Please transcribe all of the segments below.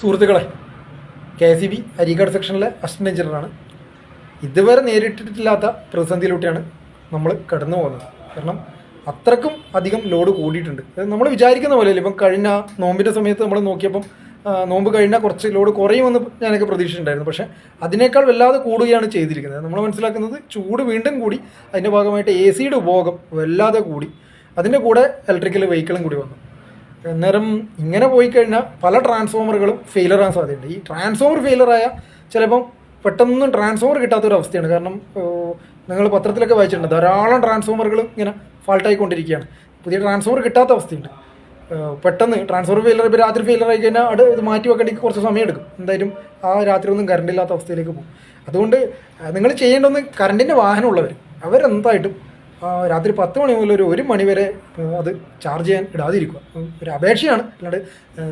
സുഹൃത്തുക്കളെ K C B അരീഗഡ് സെക്ഷനിലെ അസിസ്റ്റന്റ് എഞ്ചിനീയറാണ് ഇതുവരെ നേരിട്ടിട്ടില്ലാത്ത പ്രതിസന്ധിയിലൂടെയാണ് നമ്മൾ കടന്നു പോകുന്നത്. കാരണം അത്രക്കും അധികം ലോഡ് കൂടിയിട്ടുണ്ട്. നമ്മൾ വിചാരിക്കുന്ന പോലെയല്ല. ഇപ്പം കഴിഞ്ഞ നോമ്പിന്റെ സമയത്ത് നമ്മൾ നോക്കിയപ്പം നോമ്പ് കഴിഞ്ഞാൽ കുറച്ച് ലോഡ് കുറയുമെന്ന് ഞാനൊക്കെ പ്രതീക്ഷിച്ചിട്ടുണ്ടായിരുന്നു. പക്ഷേ അതിനേക്കാൾ വല്ലാതെ കൂടുകയാണ് ചെയ്തിരിക്കുന്നത്. നമ്മൾ മനസ്സിലാക്കുന്നത് ചൂട് വീണ്ടും കൂടി അതിന്റെ ഭാഗമായിട്ട് എ സിയുടെ ഉപയോഗം വല്ലാതെ കൂടി. അതിന്റെ കൂടെ ഇലക്ട്രിക്കൽ വെഹിക്കിളും കൂടി വന്നു. അന്നേരം ഇങ്ങനെ പോയി കഴിഞ്ഞാൽ പല ട്രാൻസ്ഫോമറുകളും ഫെയിലർ ആകാൻ സാധ്യതയുണ്ട്. ഈ ട്രാൻസ്ഫോമർ ഫെയിലറായ ചിലപ്പം പെട്ടെന്നൊന്നും ട്രാൻസ്ഫോമർ കിട്ടാത്തൊരു അവസ്ഥയാണ് കാരണം നിങ്ങൾ പത്രത്തിലൊക്കെ വായിച്ചിട്ടുണ്ട് ധാരാളം ട്രാൻസ്ഫോമറുകൾ ഇങ്ങനെ ഫാൾട്ടായിക്കൊണ്ടിരിക്കുകയാണ് പുതിയ ട്രാൻസ്ഫോമർ കിട്ടാത്ത അവസ്ഥയുണ്ട്. പെട്ടെന്ന് ട്രാൻസ്ഫോമർ ഫെയിലർ ഇപ്പോൾ രാത്രി ഫെയിലർ ആയി കഴിഞ്ഞാൽ അത് ഇത് മാറ്റി വെക്കേണ്ടെങ്കിൽ കുറച്ച് സമയം എടുക്കും. എന്തായാലും ആ രാത്രി ഒന്നും കറണ്ട് ഇല്ലാത്ത അവസ്ഥയിലേക്ക് പോകും. അതുകൊണ്ട് നിങ്ങൾ ചെയ്യേണ്ടതെന്ന് കറണ്ടിന്റെ വാഹനമുള്ളവർ അവരെന്തായിട്ടും രാത്രി പത്ത് മണി മുതൽ ഒരു ഒരു മണി വരെ അത് ചാർജ് ചെയ്യാൻ ഇടാതിരിക്കുക. ഒരു അപേക്ഷയാണ്. അല്ലാണ്ട്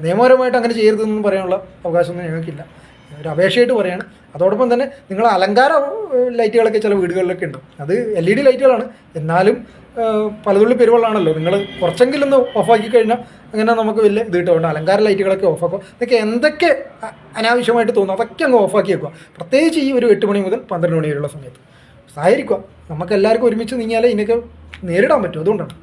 നിയമപരമായിട്ട് അങ്ങനെ ചെയ്യരുതെന്ന് പറയാനുള്ള അവകാശമൊന്നും ഞങ്ങൾക്കില്ല. ഒരു അപേക്ഷയായിട്ട് പറയാണ്. അതോടൊപ്പം തന്നെ നിങ്ങൾ അലങ്കാര ലൈറ്റുകളൊക്കെ ചില വീടുകളിലൊക്കെ ഉണ്ട്. അത് എൽ ഇ ഡി ലൈറ്റുകളാണ്. എന്നാലും പലതുള്ളി പെരുവെള്ളമാണല്ലോ നിങ്ങൾ കുറച്ചെങ്കിലും ഒന്ന് ഓഫാക്കി കഴിഞ്ഞാൽ അങ്ങനെ നമുക്ക് വലിയ ഇത് കിട്ടും. അലങ്കാര ലൈറ്റുകളൊക്കെ ഓഫാക്കുക ഇതൊക്കെ എന്തൊക്കെ അനാവശ്യമായിട്ട് തോന്നുന്നു അതൊക്കെ അങ്ങ് ഓഫാക്കി വെക്കുക. പ്രത്യേകിച്ച് ഈ ഒരു എട്ട് മണി മുതൽ പന്ത്രണ്ട് മണി വരെയുള്ള സമയത്ത്. സഹായിക്കുക നമുക്ക് എല്ലാവർക്കും ഒരുമിച്ച് നീങ്ങിയാലേ ഇതിനൊക്കെ നേരിടാൻ പറ്റും. അതുകൊണ്ടാണ്.